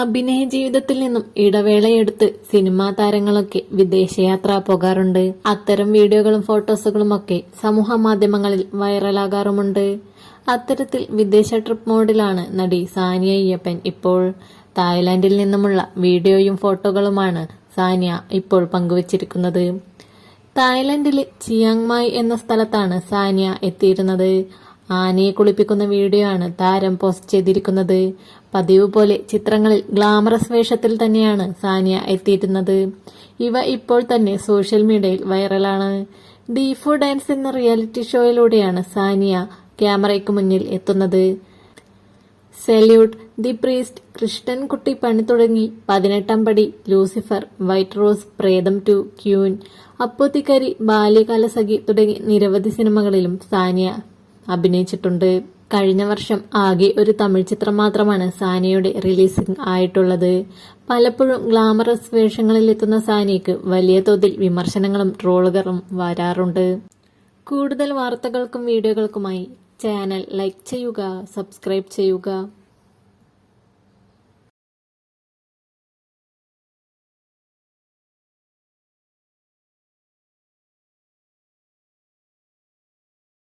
അഭിനയ ജീവിതത്തിൽ നിന്നും ഇടവേളയെടുത്ത് സിനിമാ താരങ്ങളൊക്കെ വിദേശയാത്ര പോകാറുണ്ട്. അത്തരം വീഡിയോകളും ഫോട്ടോസുകളും ഒക്കെ സമൂഹ മാധ്യമങ്ങളിൽ വൈറലാകാറുമുണ്ട്. അത്തരത്തിൽ വിദേശ ട്രിപ്പ് മോഡിലാണ് നടി സാനിയ അയ്യപ്പൻ ഇപ്പോൾ. തായ്ലാന്റിൽ നിന്നുമുള്ള വീഡിയോയും ഫോട്ടോകളുമാണ് സാനിയ ഇപ്പോൾ പങ്കുവച്ചിരിക്കുന്നത്. തായ്ലൻഡിലെ ചിയാങ് മായ് എന്ന സ്ഥലത്താണ് സാനിയ എത്തിയിരുന്നത്. ആനയെ കുളിപ്പിക്കുന്ന വീഡിയോ ആണ് താരം പോസ്റ്റ് ചെയ്തിരിക്കുന്നത്. പതിവ് പോലെ ചിത്രങ്ങളിൽ ഗ്ലാമറസ് വേഷത്തിൽ തന്നെയാണ് സാനിയ എത്തിയിരുന്നത് ഇവ ഇപ്പോൾ തന്നെ സോഷ്യൽ മീഡിയയിൽ വൈറലാണ്. ഡീഫു ഡാൻസ് എന്ന റിയാലിറ്റി ഷോയിലൂടെയാണ് സാനിയ ക്യാമറയ്ക്ക് മുന്നിൽ എത്തുന്നത്. സെല്യൂട്ട് ദി പ്രീസ്റ്റ് കൃഷ്ണൻകുട്ടി പണി തുടങ്ങി Pathinettam Padi Lucifer white rose Pretham two queen Apothecary Balyakala Sakhi തുടങ്ങി നിരവധി സിനിമകളിലും സാനിയ അഭിനയിച്ചിട്ടുണ്ട്. കഴിഞ്ഞ വർഷം ആകെ ഒരു തമിഴ് ചിത്രം മാത്രമാണ് സാനിയുടെ റിലീസിംഗ് ആയിട്ടുള്ളത്. പലപ്പോഴും ഗ്ലാമറസ് വേഷങ്ങളിലെത്തുന്ന സാനിക്ക് വലിയ തോതിൽ വിമർശനങ്ങളും ട്രോളുകളും വരാറുണ്ട്. കൂടുതൽ വാർത്തകൾക്കും വീഡിയോകൾക്കുമായി ചാനൽ ലൈക്ക് ചെയ്യുക സബ്സ്ക്രൈബ് ചെയ്യുക.